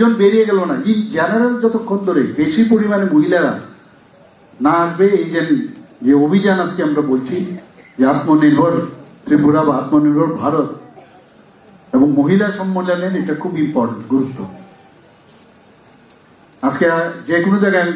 জন বেরিয়ে গেল না। ইন জেনারেল যতক্ষণ ধরে, বেশি পরিমাণে মহিলারা না আসবে, এই যে যে অভিযান আজকে আমরা বলছি, যে আত্মনির্ভর ত্রিপুরা বা আত্মনির্ভর ভারত এবং মহিলা সম্মেলনের, এটা খুব ইম্পর্টেন্ট গুরুত্ব। আজকে যে কোনো জায়গায় আমি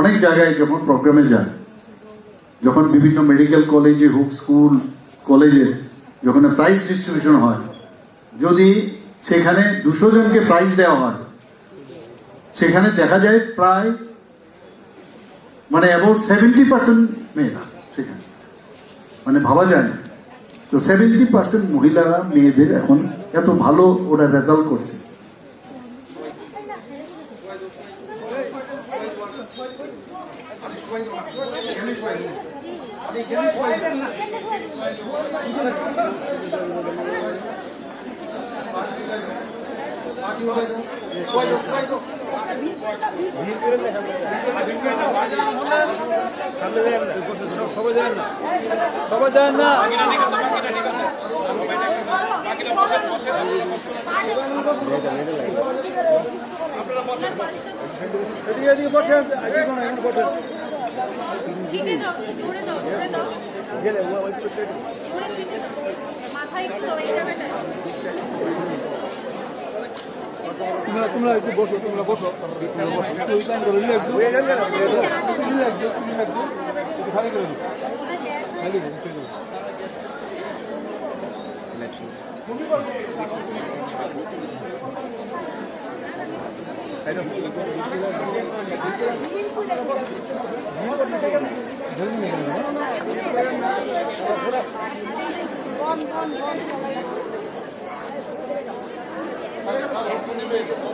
অনেক জায়গায় যখন প্রোগ্রামে যাই, যখন বিভিন্ন মেডিকেল কলেজে হোক স্কুল কলেজে যখন প্রাইজ ডিস্ট্রিবিউশন হয়, যদি সেখানে দুশো জনকে প্রাইজ দেওয়া হয় সেখানে দেখা যায় প্রায় মানে অ্যাবাউট সেভেন্টি পার্সেন্ট মেয়েরা সেখানে। মানে ভাবা যায় না। তো সেভেন্টি পার্সেন্ট মহিলারা, মেয়েদের এখন এত ভালো ওরা রেজাল্ট করছে। সবাই যায় না সবাই যায় না এদিকে এদিকে বসেন এদিকে বসেন ছিটে দাও। ধরে দাও ধরে দাও। গেলে ওই মাথায় একটু এই জায়গাটায়। তোমরা একটু বসো তোমরা বসো। খালি করে খালি করে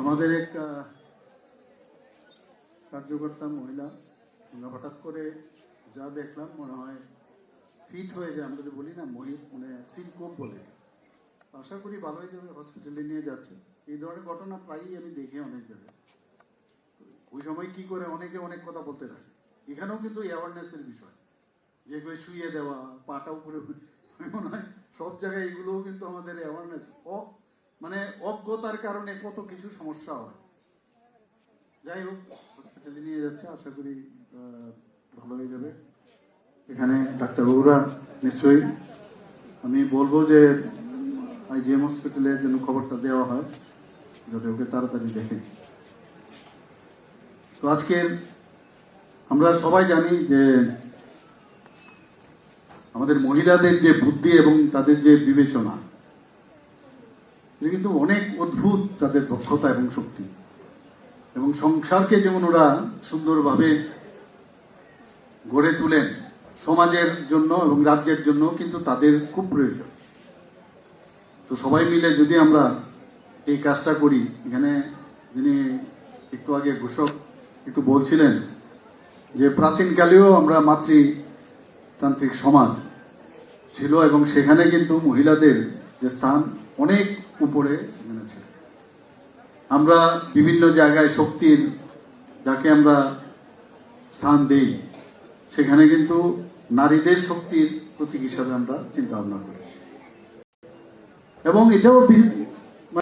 আমাদের এক কার্যকর্তা মহিলা, আমরা হঠাৎ করে যা দেখলাম, মনে হয় ফিট হয়ে যায়, আমরা বলি না মহি মানে সিনকোপ বলে। আশা করি ভালোই যাবে হসপিটালে নিয়ে যাচ্ছে। এই ধরনের ঘটনা প্রায়ই আমি দেখি অনেক জায়গায়। ওই সময় কি করে অনেকে অনেক কথা বলতে থাকে। এখানেও কিন্তু অ্যাওয়ারনেসের বিষয়। যেগুলো শুয়ে দেওয়া, পাটা উপরে, মনে হয় সব জায়গায় এগুলোও কিন্তু আমাদের অ্যাওয়ারনেস ও মানে অজ্ঞতার কারণে কত কিছু সমস্যা হয়। যাই হোক হসপিটালে নিয়ে যাচ্ছে, আশা করি ভালো হয়ে যাবে। এখানে ডাক্তারবাবুরা নিশ্চয়ই, আমি বলব যে, আইজিএম হসপিটালে যেন খবরটা দেওয়া হয়, যাতে ওকে তাড়াতাড়ি দেখে। তো আজকে আমরা সবাই জানি যে, আমাদের মহিলাদের যে বুদ্ধি এবং তাদের যে বিবেচনা এটা কিন্তু অনেক অদ্ভুত তাদের দক্ষতা এবং শক্তি। এবং সংসারকে যেমন ওরা সুন্দরভাবে গড়ে তুলেন, সমাজের জন্য এবং রাজ্যের জন্য কিন্তু তাদের খুব প্রয়োজন। তো সবাই মিলে যদি আমরা এই কাজটা করি, এখানে যিনি একটু আগে ঘোষক একটু বলছিলেন যে প্রাচীনকালেও আমরা মাতৃতান্ত্রিক সমাজ ছিল এবং সেখানে কিন্তু মহিলাদের যে স্থান অনেক উপরে এনেছে আমরা বিভিন্ন জায়গায় শক্তির যাকে আমরা স্থান দেই, সেখানে কিন্তু নারীদের শক্তির প্রতীক হিসাবে আমরা চিন্তা ভাবনা করি। এবং এটাও